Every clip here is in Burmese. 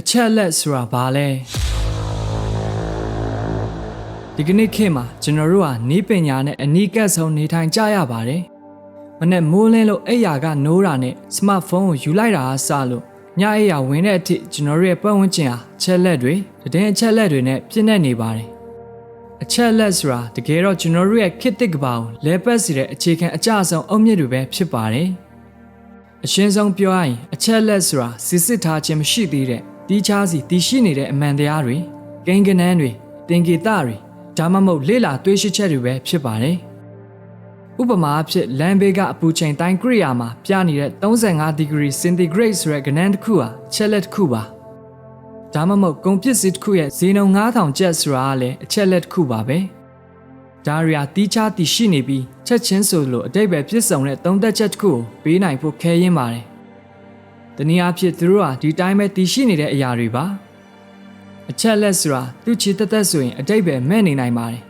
အချက်လက်ဆိုတာဘာလဲဒီကနေ့ခေတ်မှာကျွန်တော်တို့ဟာနီးပညာနဲ့အနီးကပ်ဆုံးနေထိုင်ကြရပါတယ်မနဲ့မိုးလင်းလို့အိယာကနိုးတာနဲ့စမတ်ဖုန်းကိုယူလိုက်တာအစလို့ညအိယာဝင်တဲ့အထိကျွန်တော်တို့ရဲ့ပတ်ဝန်းကျင်ဟာအချက်လက်တွေတည်င်းအချက်လက်တွေနဲ့ပြည့်နေနေပါတယ်အချက်လက်ဆိုတာတကယ်တော့ကျွန်တော်တို့ရဲ့ခေတ်သစ်ကဘာကိုလဲပတ်စီတဲ့အခြေခံအကြအဆုံးအုတ်မြစ်တွေပဲဖြစ်ပါတယ်အရှင်းဆုံးပြောရရင်အချက်လက်ဆိုတာစစ်စစ်ထားခြင်းမရှိသေးတဲ့ တီးခြားစီတည်ရှိနေတဲ့အမှန်တရားတွေကိန်းကနန်းတွေတင်ကေတတွေဒါမှမဟုတ်လေ့လာတွေးရှိချက်တွေပဲဖြစ်ပါတယ်ဥပမာအဖြစ်လမ်းဘေးကအပူချိန်တိုင်းကရိယာမှာပြနေတဲ့35 degree centigrade ဆိုတဲ့ကဏ္ဍတစ်ခုဟာချက်လက်တစ်ခုပါဒါမှမဟုတ်ကုန်ပစ္စည်းတစ်ခုရဲ့ဈေးနှုန်း9000ကျပ်ဆိုတာကလည်းအချက်လက်တစ်ခုပါပဲဒါရီယာတီးခြားတည်ရှိနေပြီးချက်ချင်းဆိုလို့အတိတ်ပဲပြည့်စုံတဲ့သုံးသက်ချက်တစ်ခုကိုပေးနိုင်ဖို့ခဲရင်းပါတယ် တနည်းအားဖြင့်သူတို့ဟာဒီတိုင်းပဲတည်ရှိနေတဲ့အရာတွေပါအချက်လက်ဆိုတာသူ့ချီတက်တက်ဆိုရင်အတိတ်ပဲမဲ့နေနိုင်ပါတယ်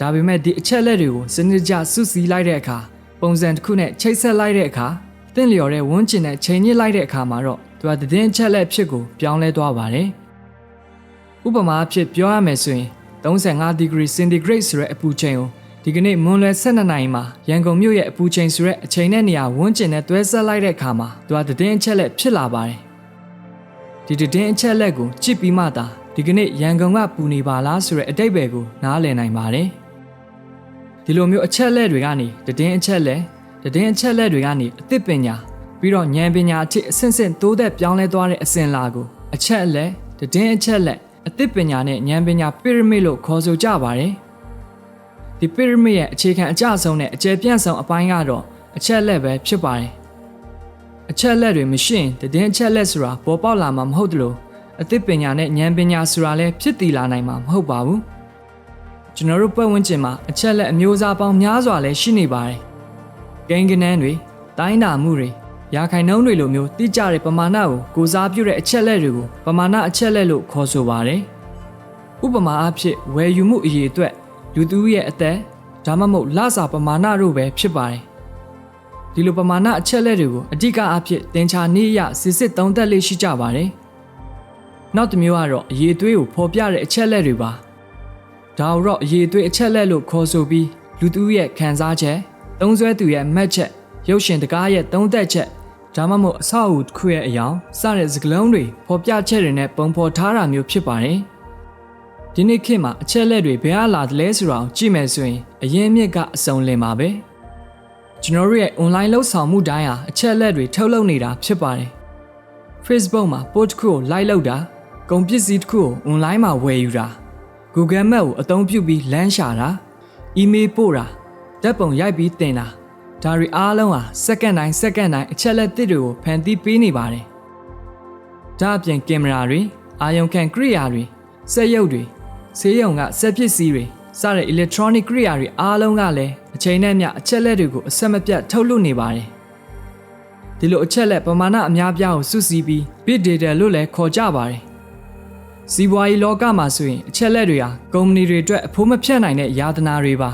ဒါပေမဲ့ဒီအချက်လက်တွေကိုစနစ်ကျစုစည်းလိုက်တဲ့အခါပုံစံတစ်ခုနဲ့ချိတ်ဆက်လိုက်တဲ့အခါတင့်လျော်တဲ့ဝန်းကျင်နဲ့ချိန်ညစ်လိုက်တဲ့အခါမှာတော့သူကတည်င်းအချက်လက်ဖြစ်ကိုပြောင်းလဲသွားပါတယ်ဥပမာအဖြစ်ပြောရမယ်ဆိုရင်35 degree centigrade ဆိုတဲ့အပူချိန်ကို ဒီကနေ့မွန်လွယ်12နာရီမှာရန်ကုန်မြို့ရဲ့အပူချိန်ဆိုတဲ့အချိန်နဲ့နေရာဝန်းကျင်နဲ့တွဲဆက်လိုက်တဲ့အခါမှာသူကတည်င်းအချက်လက်ဖြစ်လာပါတယ်ဒီတည်င်းအချက်လက်ကိုကြည့်ပြီးမှသာဒီကနေ့ရန်ကုန်ကပူနေပါလားဆိုတဲ့အတိတ်ပဲကိုနားလည်နိုင်ပါတယ်ဒီလိုမျိုးအချက်လက်တွေကနေတည်င်းအချက်လက်တည်င်းအချက်လက်တွေကနေအသစ်ပညာပြီးတော့ဉာဏ်ပညာအထိအဆင့်ဆင့်တိုးသက်ပြောင်းလဲသွားတဲ့အစဉ်လာကိုအချက်လက်တည်င်းအချက်လက်အသစ်ပညာနဲ့ဉာဏ်ပညာပီရမစ်လို့ခေါ်ဆိုကြပါတယ် ဒီပီရမစ်ရဲ့အခြေခံအကျဆုံးနဲ့အကျယ်ပြန့်ဆုံးအပိုင်းကတော့အချက်လက်ပဲဖြစ်ပါတယ်အချက်လက်တွေမရှိရင်တည်င်းအချက်လက်ဆိုတာပေါ်ပေါက်လာမှာမဟုတ်သလိုအသစ်ပညာနဲ့ဉာဏ်ပညာဆိုတာလည်းဖြစ်တည်လာနိုင်မှာမဟုတ်ပါဘူးကျွန်တော်တို့ပတ်ဝန်းကျင်မှာအချက်လက်အမျိုးအစားပေါင်းများစွာလည်းရှိနေပါတယ်ကိန်းကနန်းတွေတိုင်းတာမှုတွေရာခိုင်နှုန်းတွေလိုမျိုးတိကျတဲ့ပမာဏကိုကိုစားပြုတဲ့အချက်လက်တွေကိုပမာဏအချက်လက်လို့ခေါ်ဆိုပါတယ်ဥပမာအားဖြင့်ဝယ်ယူမှုအရေးအတွက် လူသူရဲ့အသက်ဒါမှမဟုတ်လစာပမာဏတို့ပဲဖြစ်ပါတယ်ဒီလိုပမာဏအချက်လက်တွေကိုအဓိကအားဖြင့်တင်ချာနည်းအရစစ်စစ်သုံးသပ်လေးရှိကြပါတယ်နောက်တစ်မျိုးကတော့အရေးသွေးကိုဖော်ပြတဲ့အချက်လက်တွေပါဒါတော့အရေးသွေးအချက်လက်လို့ခေါ်ဆိုပြီးလူသူရဲ့ခံစားချက်သုံးစွဲသူရဲ့မှတ်ချက်ရုပ်ရှင်တကားရဲ့သုံးသက်ချက်ဒါမှမဟုတ်အဆောက်အဦတစ်ခုရဲ့အယောင်စတဲ့စကလုံးတွေဖော်ပြချက်တွေနဲ့ပုံဖော်ထားတာမျိုးဖြစ်ပါတယ် ဒီနေ့ခေတ်မှာအချက်လက်တွေဘယ်အလာတလဲဆိုတာကိုကြည့်မယ်ဆိုရင်အရင်မြစ်ကအစုံလင်ပါပဲကျွန်တော်တို့ရဲ့ online လှုပ်ဆောင်မှုတိုင်းဟာအချက်လက်တွေထုတ်လုပ်နေတာဖြစ်ပါတယ် Facebook မှာ post တစ်ခုကို like လုပ်တာကုန်ပစ္စည်းတစ်ခုကို online မှာဝယ်ယူတာ Google Map ကိုအသုံးပြုပြီးလမ်းရှာတာ email ပို့တာဓာတ်ပုံရိုက်ပြီးတင်တာဒါတွေအားလုံးဟာစက္ကန့်တိုင်းစက္ကန့်တိုင်းအချက်လက်တစ်တွေကိုဖန်တီးပေးနေပါတယ်ဒါအပြင်ကင်မရာတွေအာရုံခံကိရိယာတွေစက်ရုပ်တွေ ဆေးရုံကစက်ပစ္စည်းတွေစတဲ့ electronic ကိရိယာတွေအားလုံးကလည်းအချိန်နဲ့မျှအချက်လက်တွေကိုအဆက်မပြတ်ထုတ်လွှတ်နေပါတယ်ဒီလိုအချက်လက်ပမာဏအများပြားကိုစုစည်းပြီး big data လို့လည်းခေါ်ကြပါတယ်စီးပွားရေးလောကမှာဆိုရင်အချက်လက်တွေဟာကုမ္ပဏီတွေအတွက်အဖို့မဖြတ်နိုင်တဲ့ယာတနာတွေပါ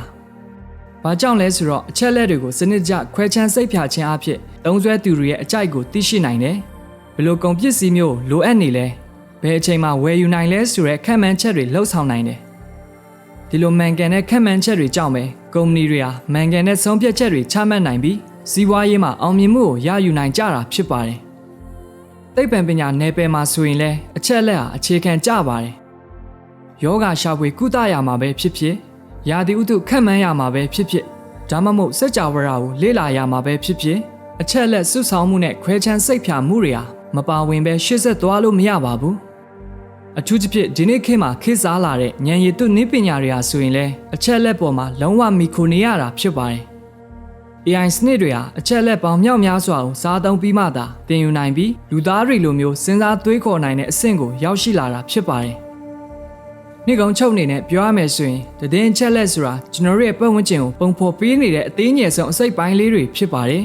။ဘာကြောင့်လဲဆိုတော့အချက်လက်တွေကိုစနစ်တကျခွဲခြမ်းစိတ်ဖြာခြင်းအဖြစ်သုံးစွဲသူတွေရဲ့အကြိုက်ကိုသိရှိနိုင်တယ်။ဘယ်လိုကုန်ပစ္စည်းမျိုးလိုအပ်နေလဲ။ ဘယ်အချိန်မှာဝယ်ယူနိုင်လဲဆိုတဲ့ခံမှန်းချက်တွေလှုပ်ဆောင်နိုင်တယ်။ဒီလိုမှန်ကန်တဲ့ခံမှန်းချက်တွေကြောင့်ပဲကုမ္ပဏီတွေဟာမှန်ကန်တဲ့ဆုံးဖြတ်ချက်တွေချမှတ်နိုင်ပြီးစီးပွားရေးမှာအောင်မြင်မှုကိုရယူနိုင်ကြတာဖြစ်ပါတယ်။သိပ္ပံပညာနယ်ပယ်မှာဆိုရင်လည်းအချက်လက်ဟာအခြေခံကျပါတယ်။ယောဂရှာဖွေကုသရာမှာပဲဖြစ်ဖြစ်ရာသီဥတုခန့်မှန်းရမှာပဲဖြစ်ဖြစ်ဒါမှမဟုတ်စက်ကြဝဠာကိုလေ့လာရမှာပဲဖြစ်ဖြစ်အချက်လက်စွဆောင်မှုနဲ့ခွဲခြမ်းစိတ်ဖြာမှုတွေဟာမပါဝင်ပဲရှေ့ဆက်သွားလို့မရပါဘူး အထူးသဖြင့်ဒီနေ့ခေတ်မှာခေတ်စားလာတဲ့ဉာဏ်ရည်တုနည်းပညာတွေဟာဆိုရင်လည်းအချက်လက်ပေါ်မှာလုံးဝမီခိုနေရတာဖြစ်ပါတယ် AI စနစ်တွေဟာအချက်လက်ပေါင်းမြောက်များစွာကိုစားသုံးပြီးမှသာသင်ယူနိုင်ပြီးလူသားတွေလိုမျိုးစဉ်းစားတွေးခေါ်နိုင်တဲ့အဆင့်ကိုရောက်ရှိလာတာဖြစ်ပါတယ်။နေ့ကောင်ချုပ်အနေနဲ့ပြောရမယ်ဆိုရင်တည်င်းချက်လက်ဆိုတာကျွန်တော်တို့ရဲ့ပတ်ဝန်းကျင်ကိုပုံဖော်ပေးနေတဲ့အသေးငယ်ဆုံးအစိတ်ပိုင်းလေးတွေဖြစ်ပါတယ်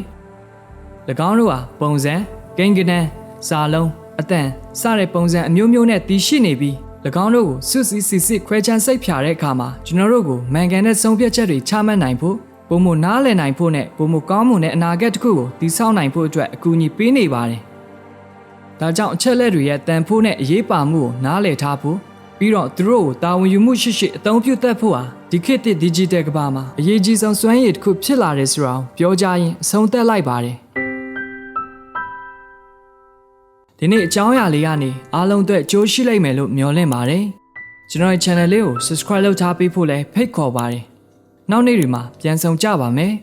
။၎င်းတို့ဟာပုံစံ၊ကိန်းကနန်း၊စာလုံး၊ အတန်စတဲ့ပုံစံအမျိုးမျိုးနဲ့တည်ရှိနေပြီး၎င်းတို့ကိုစွတ်စီစီစစ်ခွဲခြမ်းစိတ်ဖြာတဲ့အခါမှာကျွန်တော်တို့ကိုမှန်ကန်တဲ့ဆုံးဖြတ်ချက်တွေချမှတ်နိုင်ဖို့ပုံမနားလည်နိုင်ဖို့နဲ့ပုံမကောင်းမှုနဲ့အနာဂတ်တစ်ခုကိုတည်ဆောက်နိုင်ဖို့အတွက်အကူအညီပေးနေပါတယ်။ဒါဒါကြောင့်အချက်လက်တွေရဲ့တန်ဖိုးနဲ့အရေးပါမှုကိုနားလည်ထားဖို့ပြီးတော့သူတို့ကိုတာဝန်ယူမှုရှိရှိအသုံးပြုတတ်ဖို့ဟာဒီခေတ်သစ် digital ကမ္ဘာမှာအရေးကြီးဆုံးစွမ်းရည်တစ်ခုဖြစ်လာတယ်ဆိုတာကိုပြောကြရင်အဆုံးသတ်လိုက်ပါတယ် ဒီနေ့အကြောင်းအရာလေးကနေအားလုံးအတွက်ကြိုးရှိလိုက်မယ်လို့မျှော်လင့်ပါတယ်ကျွန်တော်ရဲ့ channel လေးကို subscribe လုပ်ထားပေးဖို့လည်းဖိတ်ခေါ်ပါတယ်နောက်နေ့တွေမှာပြန်ဆောင်ကြပါမယ်